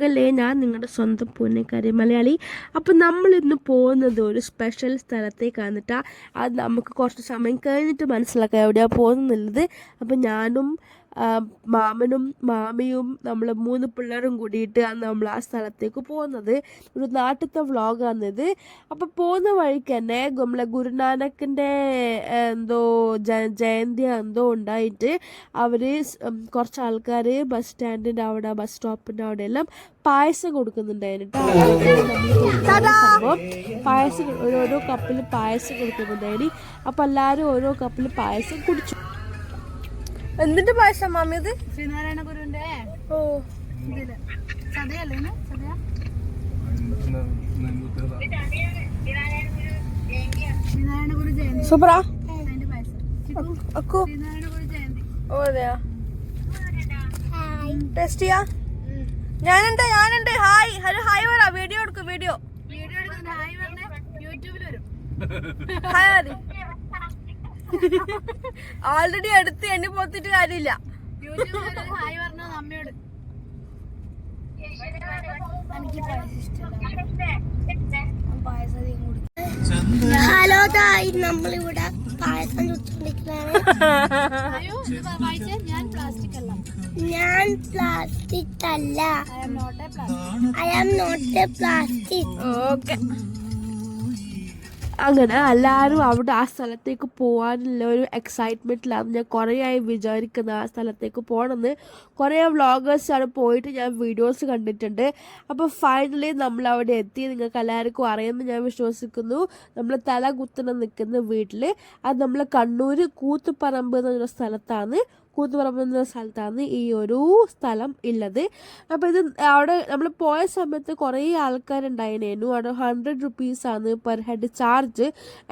സുഖമല്ലേ ഞാൻ നിങ്ങളുടെ സ്വന്തം പൂനെക്കാരി മലയാളി. അപ്പോൾ നമ്മളിന്ന് പോകുന്നത് ഒരു സ്പെഷ്യൽ സ്ഥലത്തേക്കാണ് കേട്ടോ അത് നമുക്ക് കുറച്ച് സമയം കഴിഞ്ഞിട്ട് മനസ്സിലാക്കാം എവിടെയാണ് പോകുന്നുള്ളത് അപ്പോൾ ഞാനും മാമനും മാമിയും നമ്മൾ മൂന്ന് പിള്ളേരും കൂടിയിട്ട് ആണ് നമ്മൾ ആ സ്ഥലത്തേക്ക് പോകുന്നത്. ഒരു നാട്ടിലത്തെ വ്ളോഗാണിത് അപ്പോൾ പോകുന്ന വഴിക്ക് തന്നെ നമ്മളെ ഗുരുനാനക്കിന്റെ എന്തോ ജ ജയന്തി എന്തോ ഉണ്ടായിട്ട് അവർ കുറച്ച് ആൾക്കാർ ബസ് സ്റ്റാൻഡിന്റെ അവിടെ ബസ് സ്റ്റോപ്പിന്റെ അവിടെ എല്ലാം പായസം കൊടുക്കുന്നുണ്ടായിരുന്നു. സംഭവം പായസം ഓരോരോ കപ്പിൽ പായസം കൊടുക്കുന്നുണ്ടായിരുന്നു. അപ്പോൾ എല്ലാവരും ഓരോ കപ്പിൽ പായസം കുടിച്ചു. എന്തിന്റെ പായസം മാമി ഇത്? ശ്രീനാരായണ ഗുരുവിന്റെ ഓ. ഇതിൽ. സതയല്ലേ ഇത്? സതയ ശ്രീനാരായണ ഗുരു ജയന്തി. സൂപ്പറാ ഓ അതെയാ. ടെസ്റ്റ് ചെയ്യാ? ഞാനുണ്ട് ഞാനുണ്ട്. ഹായ് ഹലോ ഹായ് പറ. വീഡിയോ എടുക്കും വീഡിയോ വീഡിയോ എടുക്കുന്ന ഹായ് പറഞ്ഞ. യൂട്യൂബിൽ വരും. ഹായ് മതി ഓൾറെഡി എടുത്ത് എണ്ണി പോത്തിട്ട് കാര്യമില്ല. ഹലോ തായി നമ്മളിവിടെ പായസം ചുറ്റുകൊണ്ടിരിക്കുകയാണ് ഞാൻ പ്ലാസ്റ്റിക് അല്ല. ഞാൻ പ്ലാസ്റ്റിക് അല്ല I am not plastic I am not a plastic okay അങ്ങനെ എല്ലാവരും അവിടെ ആ സ്ഥലത്തേക്ക് പോകാനുള്ള ഒരു എക്സൈറ്റ്മെന്റിലാണ് ഞാൻ കുറേ ആയി വിചാരിക്കുന്ന ആ സ്ഥലത്തേക്ക് പോകണമെന്ന് കുറേ വ്ളോഗേഴ്സ് അവിടെ പോയിട്ട് ഞാൻ വീഡിയോസ് കണ്ടിട്ടുണ്ട്. അപ്പോൾ ഫൈനലി നമ്മൾ അവിടെ എത്തി. നിങ്ങൾക്ക് എല്ലാവർക്കും അറിയുമെന്ന് ഞാൻ വിശ്വസിക്കുന്നു. നമ്മൾ തല കുത്തനെ നിൽക്കുന്ന വീട്ടിൽ അത് നമ്മൾ കണ്ണൂർ കൂത്തുപറമ്പ് എന്നൊരു സ്ഥലത്താണ്. കൂത്തുപറമ്പ് എന്ന സ്ഥലത്താണ് ഈ ഒരു സ്ഥലം ഉള്ളത് അപ്പോൾ ഇത് അവിടെ നമ്മൾ പോയ സമയത്ത് കുറേ ആൾക്കാരുണ്ടായിരുന്നു അവിടെ ഹൺഡ്രഡ് റുപ്പീസാണ് പെർ ഹെഡ് ചാർജ്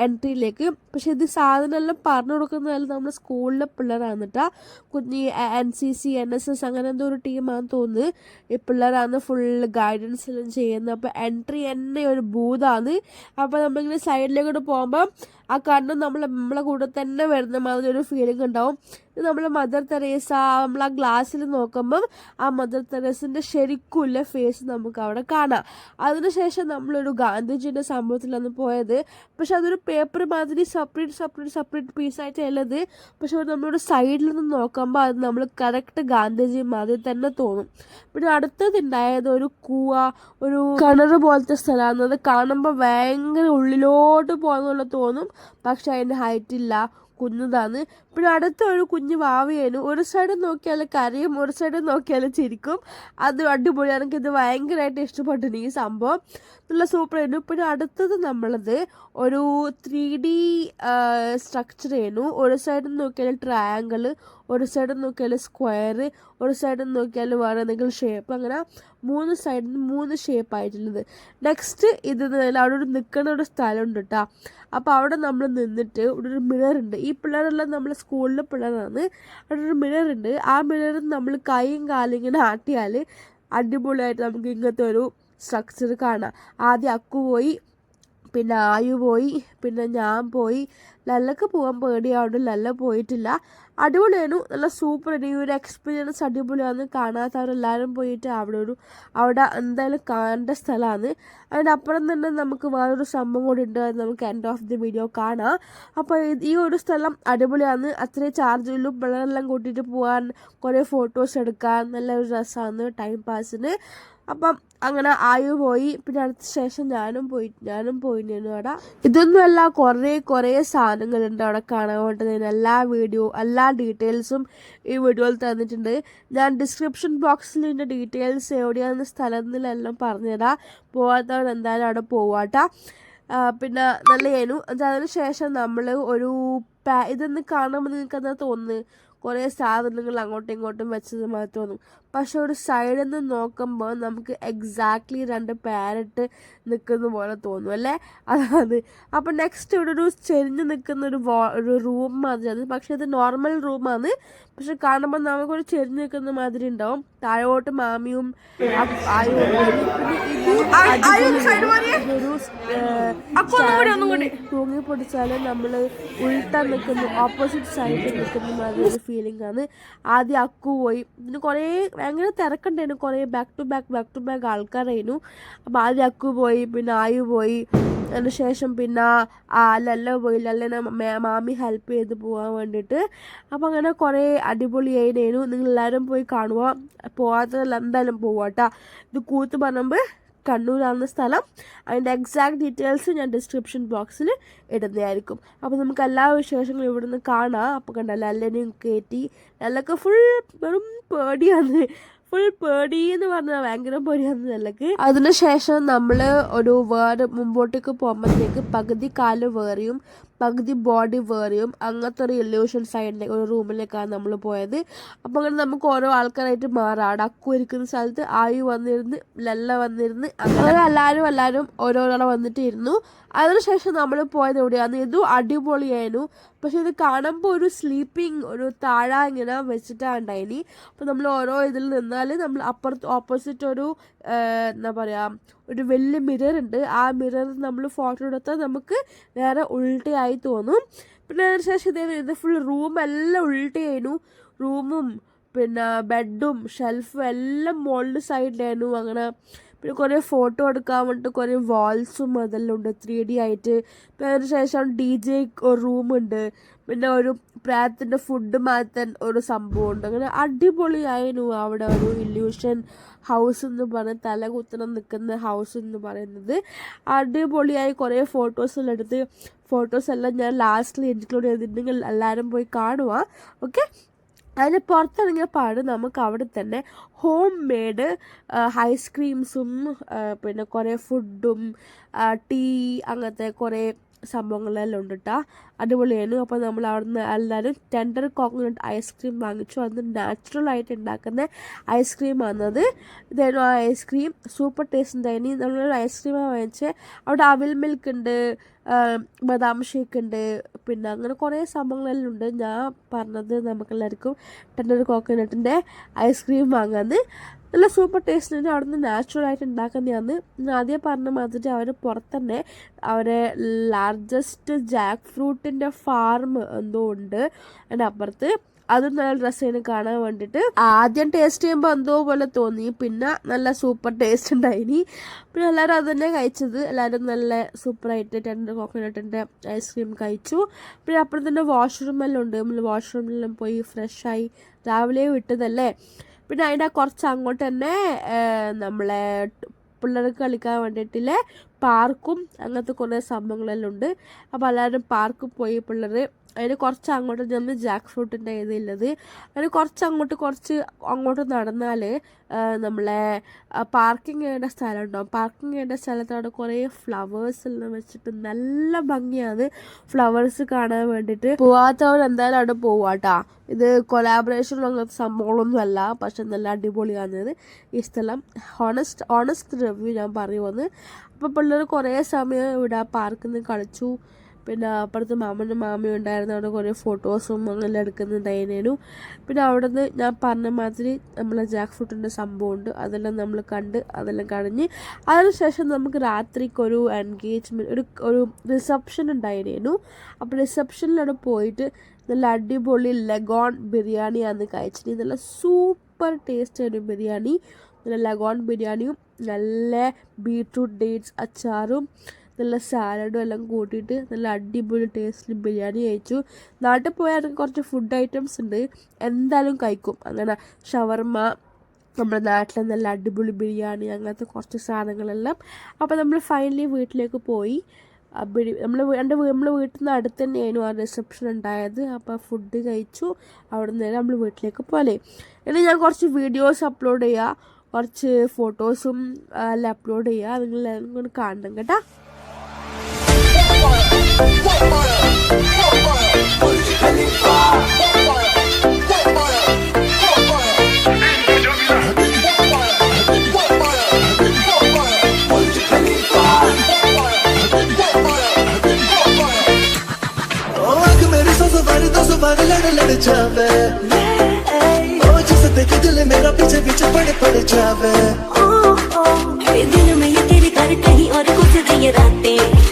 എൻട്രിയിലേക്ക് പക്ഷേ ഇത് സാധനമെല്ലാം പറഞ്ഞു കൊടുക്കുന്നതെല്ലാം നമ്മൾ സ്കൂളിലെ പിള്ളേരാണ് കേട്ടോ കുഞ്ഞി N C C N S S അങ്ങനെ എന്തോ ഒരു ടീമാണെന്ന് തോന്നുന്നു. ഈ പിള്ളേരാണ് ഫുൾ ഗൈഡൻസ് എല്ലാം ചെയ്യുന്നത്. അപ്പോൾ എൻട്രി തന്നെ ഒരു ബൂതാണ്. അപ്പോൾ നമ്മളിങ്ങനെ സൈഡിലേക്കോട്ട് പോകുമ്പോൾ ആ കണ്ണ് നമ്മൾ നമ്മളെ കൂടെ തന്നെ വരുന്ന മാതിരി ഒരു ഫീലിംഗ് ഉണ്ടാവും. നമ്മളെ മദർ തെരേസ നമ്മൾ ആ ഗ്ലാസ്സിൽ നോക്കുമ്പം ആ മദർ തെരേസിന്റെ ശരിക്കുള്ള ഫേസ് നമുക്ക് അവിടെ കാണാം. അതിനുശേഷം നമ്മളൊരു ഗാന്ധിജിയുടെ സംഭവത്തിലാണ് പോയത്. പക്ഷെ അതൊരു പേപ്പർ മാതിരി സെപ്പറേറ്റ് സെപ്പറേറ്റ് സെപ്പറേറ്റ് പീസായിട്ട് ഉള്ളത് പക്ഷെ നമ്മളൊരു സൈഡിൽ നിന്ന് നോക്കുമ്പോൾ അത് നമ്മൾ കറക്റ്റ് ഗാന്ധിജി മാതിരി തന്നെ തോന്നും. പിന്നെ അടുത്തതുണ്ടായത് ഒരു കൂവ ഒരു കിണർ പോലത്തെ സ്ഥലമാണ് അത് കാണുമ്പോൾ ഭയങ്കര ഉള്ളിലോട്ട് പോകുന്നുള്ള തോന്നും. പക്ഷെ അതിന്റെ ഹൈറ്റ് ഇല്ല കുഞ്ഞതാണ്. പിന്നെ അടുത്ത ഒരു കുഞ്ഞ് വാവയാണ്. ഒരു സൈഡ് നോക്കിയാൽ കരയും ഒരു സൈഡ് നോക്കിയാൽ ചിരിക്കും. അത് അടിപൊളിയാണ് ഇത് ഭയങ്കരമായിട്ട് ഇഷ്ടപ്പെട്ടു ഈ സംഭവം. നല്ല സൂപ്പർ ആയിരുന്നു. പിന്നെ അടുത്തത് നമ്മളത് ഒരു ത്രീ ഡി സ്ട്രക്ചർ ആയിരുന്നു. ഒരു സൈഡിൽ നോക്കിയാൽ ട്രയാങ്കിൾ ഒരു സൈഡിൽ നോക്കിയാൽ സ്ക്വയർ ഒരു സൈഡിൽ നോക്കിയാൽ വേറെ എന്തെങ്കിലും ഷേപ്പ് അങ്ങനെ മൂന്ന് സൈഡിൽ മൂന്ന് ഷേപ്പ് ആയിട്ടുള്ളത്. നെക്സ്റ്റ് ഇത് അവിടെ ഒരു നിൽക്കുന്ന ഒരു സ്ഥലമുണ്ട് കേട്ടോ അപ്പോൾ അവിടെ നമ്മൾ നിന്നിട്ട് ഇവിടെ ഒരു മിറർ ഉണ്ട്. ഈ പിള്ളേരെല്ലാം നമ്മൾ സ്കൂളിലെ പിള്ളേരാണ്. അവിടെ ഒരു മിറർ ഉണ്ട്. ആ മിററിൽ നമ്മൾ കൈയും കാലും ഇങ്ങനെ ആട്ടിയാൽ അടിപൊളിയായിട്ട് നമുക്ക് ഇങ്ങനത്തെ ഒരു സ്ട്രക്ചർ കാണാം. ആദ്യം അക്കു പോയി പിന്നെ ആയു പോയി പിന്നെ ഞാൻ പോയി. ലല്ലക്ക് പോകാൻ പേടിയാവുണ്ട് ലല്ല പോയിട്ടില്ല. അടിപൊളിയായിരുന്നു. നല്ല സൂപ്പർ ഈ ഒരു എക്സ്പീരിയൻസ് അടിപൊളിയാണ് കാണാത്തവരെല്ലാവരും പോയിട്ട് അവിടെ ഒരു അവിടെ എന്തായാലും കാണേണ്ട സ്ഥലമാണ്. അതിന്റെ അപ്പുറം തന്നെ നമുക്ക് വേറൊരു സംഭവം കൂടി ഉണ്ട്. നമുക്ക് എൻഡ് ഓഫ് ദി വീഡിയോ കാണാം. അപ്പോൾ ഈ ഒരു സ്ഥലം അടിപൊളിയാണ് അത്രയും ചാർജുള്ളൂ വെള്ളമെല്ലാം കൂട്ടിയിട്ട് പോകാൻ കുറേ ഫോട്ടോസ് എടുക്കാൻ നല്ല ഒരു രസമാണ് ടൈം പാസിന് അപ്പം അങ്ങനെ ആയു പോയി. പിന്നെ അടുത്ത ശേഷം ഞാനും പോയി ഞാനും പോയി അവിടെ ഇതൊന്നുമല്ല കുറേ കുറേ സാധനങ്ങളുണ്ട് അവിടെ കാണാൻ വേണ്ടതിന് എല്ലാ വീഡിയോ എല്ലാ ഡീറ്റെയിൽസും ഈ വീഡിയോയിൽ തന്നിട്ടുണ്ട്. ഞാൻ ഡിസ്ക്രിപ്ഷൻ ബോക്സിൽ ഇതിന്റെ ഡീറ്റെയിൽസ് എവിടെയാണ് സ്ഥലം എന്നെല്ലാം പറഞ്ഞുതരാം. പോകാത്തവർ എന്തായാലും അവിടെ പോവാട്ട. പിന്നെ നല്ല ഏനു. ശേഷം നമ്മൾ ഒരു ഇതൊന്ന് കാണുമ്പോൾ നിങ്ങൾക്ക് എന്താ തോന്നുന്നത്? കുറേ സാധനങ്ങൾ അങ്ങോട്ടും ഇങ്ങോട്ടും വെച്ചത് മാതിരി തോന്നും. പക്ഷെ ഒരു സൈഡിൽ നിന്ന് നോക്കുമ്പോൾ നമുക്ക് എക്സാക്ട്ലി രണ്ട് പാരറ്റ് നിൽക്കുന്ന പോലെ തോന്നും അല്ലേ? അതാണ്. അപ്പം നെക്സ്റ്റ് ഇവിടെ ഒരു ചെരിഞ്ഞ് നിൽക്കുന്ന ഒരു വാ ഒരു റൂം മാതിരിയാണ്. പക്ഷെ ഇത് നോർമൽ റൂമാണ് പക്ഷെ കാണുമ്പോൾ നമുക്കൊരു ചെരിഞ്ഞ് നിൽക്കുന്ന മാതിരി ഉണ്ടാവും. താഴോട്ട് മാമിയും തൂങ്ങി പൊടിച്ചാൽ നമ്മൾ ഉൾട്ടാൻ നിൽക്കുന്നു ഓപ്പോസിറ്റ് സൈഡിൽ നിൽക്കുന്ന മാതിരി ഫീലിംഗ് ആണ്. ആദ്യം അക്കു പോയി. പിന്നെ കുറേ ഭയങ്കര തിരക്കുണ്ടായിരുന്നു. കുറേ back to back back to back ആൾക്കാരായിരുന്നു. അപ്പോൾ ആദ്യം അക്കു പോയി പിന്നെ ആയു പോയി. അതിന് ശേഷം പിന്നെ ആ ലല്ല പോയി. ലല്ലനെ മാമി ഹെൽപ്പ് ചെയ്ത് പോകാൻ വേണ്ടിയിട്ട്. അപ്പോൾ അങ്ങനെ കുറേ അടിപൊളിയായിരുന്നു നിങ്ങൾ എല്ലാവരും പോയി കാണുക. പോകാത്തതിൽ എന്തായാലും പോവാട്ടോ. ഇത് കൂത്ത് കൂത്തുപറമ്പ് കണ്ണൂരാണ് സ്ഥലം. അതിന്റെ എക്സാക്ട് ഡീറ്റെയിൽസ് ഞാൻ ഡിസ്ക്രിപ്ഷൻ ബോക്സിൽ ഇടുന്നതായിരിക്കും. അപ്പോൾ നമുക്ക് എല്ലാ വിശേഷങ്ങളും ഇവിടുന്ന് കാണാം. അപ്പോൾ കണ്ട എല്ലാവരെയും കയറ്റി നല്ലൊക്കെ ഫുൾ വെറും പേടിയാണ്. ഫുൾ പേടി എന്ന് പറഞ്ഞാൽ ഭയങ്കര പേടിയാണ് നല്ലക്ക്. അതിനുശേഷം നമ്മൾ ഒരു വേറെ മുമ്പോട്ടേക്ക് പോകുമ്പോഴത്തേക്ക് പകുതി കാൽ വേറെയും പകുതി ബോഡി വേറെയും അങ്ങനത്തെ ഒരു ഇല്യൂഷൻ സൈഡിലെ ഒരു റൂമിലേക്കാണ് നമ്മൾ പോയത്. അപ്പോൾ അങ്ങനെ നമുക്ക് ഓരോ ആൾക്കാരായിട്ട് മാറാം. അക്കു ഇരിക്കുന്ന സ്ഥലത്ത് ആയു വന്നിരുന്ന് ലല്ല വന്നിരുന്ന് അങ്ങനെ എല്ലാവരും എല്ലാവരും ഓരോരാളെ വന്നിട്ടിരുന്നു അതിനുശേഷം നമ്മൾ പോയത് എവിടെയാണ് ഇതും അടിപൊളിയായിരുന്നു. പക്ഷെ ഇത് കാണുമ്പോൾ ഒരു സ്ലീപ്പിംഗ് ഒരു താഴ ഇങ്ങനെ വെച്ചിട്ടാണ് ഉണ്ടായിനി. അപ്പോൾ നമ്മൾ ഓരോ ഇതിൽ നിന്നാൽ നമ്മൾ അപ്പുറത്ത് ഓപ്പോസിറ്റ് ഒരു എന്താ പറയുക ഒരു വലിയ മിറർ ഉണ്ട്. ആ മിററിൽ നമ്മൾ ഫോട്ടോ എടുത്താൽ നമുക്ക് വേറെ ഉൾട്ടയായി തോന്നും. പിന്നെ അതിനുശേഷം ഇതേ ഇത് ഫുൾ റൂം എല്ലാം ഉൾട്ടയായിരുന്നു റൂമും പിന്നെ ബെഡും ഷെൽഫും എല്ലാം മുകളിൽ സൈഡിലായിരുന്നു അങ്ങനെ പിന്നെ കുറേ ഫോട്ടോ എടുക്കാൻ വേണ്ടിയിട്ട് കുറേ വാൾസും അതെല്ലാം ത്രീ ഡി ആയിട്ട്. പിന്നെ അതിന് ശേഷം ഡി ജെ ഉണ്ട്. പിന്നെ ഒരു പ്രായത്തിന്റെ ഫുഡ് മാറ്റാൻ ഒരു സംഭവം ഉണ്ട് അങ്ങനെ അടിപൊളിയായിരുന്നു അവിടെ ഒരു ഇല്യൂഷൻ ഹൗസ് എന്ന് പറഞ്ഞ് തല കുത്തണം നിൽക്കുന്ന ഹൗസ് എന്ന് പറയുന്നത്. അടിപൊളിയായി കുറേ ഫോട്ടോസെല്ലാം എടുത്ത്. ഫോട്ടോസ് എല്ലാം ഞാൻ ലാസ്റ്റിൽ ഇൻക്ലൂഡ് ചെയ്തിട്ടുണ്ടെങ്കിൽ എല്ലാവരും പോയി കാണുക. ഓക്കെ അതിന് പുറത്തിറങ്ങിയ പാട് നമുക്ക് അവിടെ തന്നെ ഹോം മെയ്ഡ് ഐസ്ക്രീംസും പിന്നെ കുറേ ഫുഡും ടീ അങ്ങനത്തെ കുറേ സംഭവങ്ങളെല്ലാം ഉണ്ട് കേട്ടോ അടിപൊളിയായിരുന്നു അപ്പോൾ നമ്മൾ അവിടുന്ന് എല്ലാവരും ടെൻഡർ കോക്കനട്ട് ഐസ്ക്രീം വാങ്ങിച്ചു. അത് നാച്ചുറൽ ആയിട്ട് ഉണ്ടാക്കുന്ന ഐസ്ക്രീം ആണത് ഇതായിരുന്നു ആ ഐസ്ക്രീം സൂപ്പർ ടേസ്റ്റ് ഉണ്ടായിരുന്നു നമ്മളൊരു ഐസ്ക്രീമാണ് വാങ്ങിച്ചത് അവിടെ അവിൽ മിൽക്ക് ഉണ്ട് ബദാം ഷേക്ക് ഉണ്ട് പിന്നെ അങ്ങനെ കുറേ സംഭവങ്ങളെല്ലാം ഉണ്ട്. ഞാൻ പറഞ്ഞത് നമുക്കെല്ലാവർക്കും ടെൻഡർ കോക്കനട്ടിന്റെ ഐസ്ക്രീം വാങ്ങാന്ന്. നല്ല സൂപ്പർ ടേസ്റ്റ് ഉണ്ട് അവിടുന്ന് നാച്ചുറൽ ആയിട്ട് ഉണ്ടാക്കുന്നതാണ് ആദ്യം പറഞ്ഞ മാതിരി അവർ പുറത്തന്നെ അവരെ ലാർജസ്റ്റ് ജാക്ക് ഫ്രൂട്ടിന്റെ ഫാം എന്തോ ഉണ്ട്. അതിന്റെ അപ്പുറത്ത് അതും നല്ല ഡ്രസ്സാണ് കാണാൻ വേണ്ടിയിട്ട് ആദ്യം ടേസ്റ്റ് ചെയ്യുമ്പോൾ എന്തോ പോലെ തോന്നി. പിന്നെ നല്ല സൂപ്പർ ടേസ്റ്റ് ഉണ്ടായിനി പിന്നെ എല്ലാവരും അത് തന്നെ കഴിച്ചത്. എല്ലാവരും നല്ല സൂപ്പറായിട്ട് ടെൻഡർ കോക്കനട്ടിന്റെ ഐസ്ക്രീം കഴിച്ചു. പിന്നെ അപ്പുറം തന്നെ വാഷ്റൂമെല്ലാം ഉണ്ട്. നമ്മൾ വാഷ്റൂമിലെല്ലാം പോയി ഫ്രഷായി രാവിലെ വിട്ടതല്ലേ? പിന്നെ അതിന്റെ കുറച്ച് അങ്ങോട്ട് തന്നെ നമ്മളെ പിള്ളേർക്ക് കളിക്കാൻ വേണ്ടിയിട്ടില്ലേ പാർക്കും അങ്ങനത്തെ കുറേ സംഭവങ്ങളെല്ലാം ഉണ്ട്. അപ്പോൾ എല്ലാവരും പാർക്കിൽ പോയി പിള്ളേർ അതിന് കുറച്ച് അങ്ങോട്ട് നമ്മൾ ജാക്ക് ഫ്രൂട്ടിന്റെ ഇതില്ലത് അതിന് കുറച്ച് അങ്ങോട്ട് കുറച്ച് അങ്ങോട്ട് നടന്നാൽ നമ്മളെ പാർക്കിംഗ് ചെയ്യേണ്ട സ്ഥലം ഉണ്ടാവും പാർക്കിംഗ് ചെയ്യേണ്ട സ്ഥലത്തവിടെ കുറേ ഫ്ലവേഴ്സ് എല്ലാം വെച്ചിട്ട് നല്ല ഭംഗിയാണ്. ഫ്ലവേഴ്സ് കാണാൻ വേണ്ടിയിട്ട് പോവാത്തവർ എന്തായാലും അവിടെ പോവാട്ടാ. ഇത് കൊലാബറേഷൻ അങ്ങനത്തെ സംഭവങ്ങളൊന്നും അല്ല. പക്ഷെ നല്ല അടിപൊളിയാണ്. ഈ സ്ഥലം. ഹോണസ്റ്റ് ഹോണസ്റ്റ് റിവ്യൂ ഞാൻ പറയുമെന്ന് അപ്പോൾ പിള്ളേർ കുറേ സമയം ഇവിടെ പാർക്കിൽ നിന്ന് കളിച്ചു. പിന്നെ അപ്പുറത്ത് മാമനും മാമയും ഉണ്ടായിരുന്നു. അവിടെ കുറേ ഫോട്ടോസും അങ്ങനെ എടുക്കുന്നുണ്ടായിരുന്നു. പിന്നെ അവിടെ നിന്ന് ഞാൻ പറഞ്ഞ മാതിരി നമ്മളെ ജാക്ക് ഫ്രൂട്ടിന്റെ സംഭവമുണ്ട്. അതെല്ലാം നമ്മൾ കണ്ട് അതെല്ലാം കഴിഞ്ഞ് അതിനുശേഷം നമുക്ക് രാത്രിക്ക് ഒരു എൻഗേജ്മെന്റ് ഒരു ഒരു റിസപ്ഷൻ ഉണ്ടായിരുന്നു. അപ്പോൾ റിസപ്ഷനിലവിടെ പോയിട്ട് നല്ല അടിപൊളി ലഗോൺ ബിരിയാണിയാണ് കഴിച്ചിട്ട് നല്ല സൂപ്പർ ടേസ്റ്റ് ആയിരുന്നു ബിരിയാണി. നല്ല ലഗോൺ ബിരിയാണിയും നല്ല ബീട്രൂട്ട് ഡേറ്റ്സ് അച്ചാറും നല്ല സാലഡും എല്ലാം കൂട്ടിയിട്ട് നല്ല അടിപൊളി ടേസ്റ്റിൽ ബിരിയാണി കഴിച്ചു. നാട്ടിൽ പോയാൽ കുറച്ച് ഫുഡ് ഐറ്റംസ് ഉണ്ട്. എന്തായാലും കഴിക്കും. അങ്ങനെ ഷവർമ്മ നമ്മുടെ നാട്ടിലെ നല്ല അടിപൊളി ബിരിയാണി അങ്ങനത്തെ കുറച്ച് സാധനങ്ങളെല്ലാം. അപ്പോൾ നമ്മൾ ഫൈനലി വീട്ടിലേക്ക് പോയി. ബിരി നമ്മൾ എന്റെ നമ്മൾ വീട്ടിൽ നിന്ന് അടുത്ത് തന്നെയായിരുന്നു ആ റിസപ്ഷൻ ഉണ്ടായത്. അപ്പോൾ ഫുഡ് കഴിച്ചു. അവിടെ നിന്ന് നമ്മൾ വീട്ടിലേക്ക് പോലെ ഇനി ഞാൻ കുറച്ച് വീഡിയോസ് അപ്ലോഡ് ചെയ്യുക കുറച്ച് ഫോട്ടോസും എല്ലാം അപ്ലോഡ് ചെയ്യുക. നിങ്ങൾ എല്ലാവരും കൂടി കാണണം കേട്ടോ. देख दिल मेरा पीछे पीछे पड़ पड़ जावे। ये दिन में ये तेरे घर कहीं और गुजर ये रातें।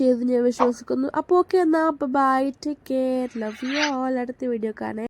ചെയ്ത് ഞാൻ വിശ്വസിക്കുന്നു. അപ്പോൾ ഓക്കെ എന്നാൽ bye take care love you all അടുത്ത വീഡിയോ കാണാൻ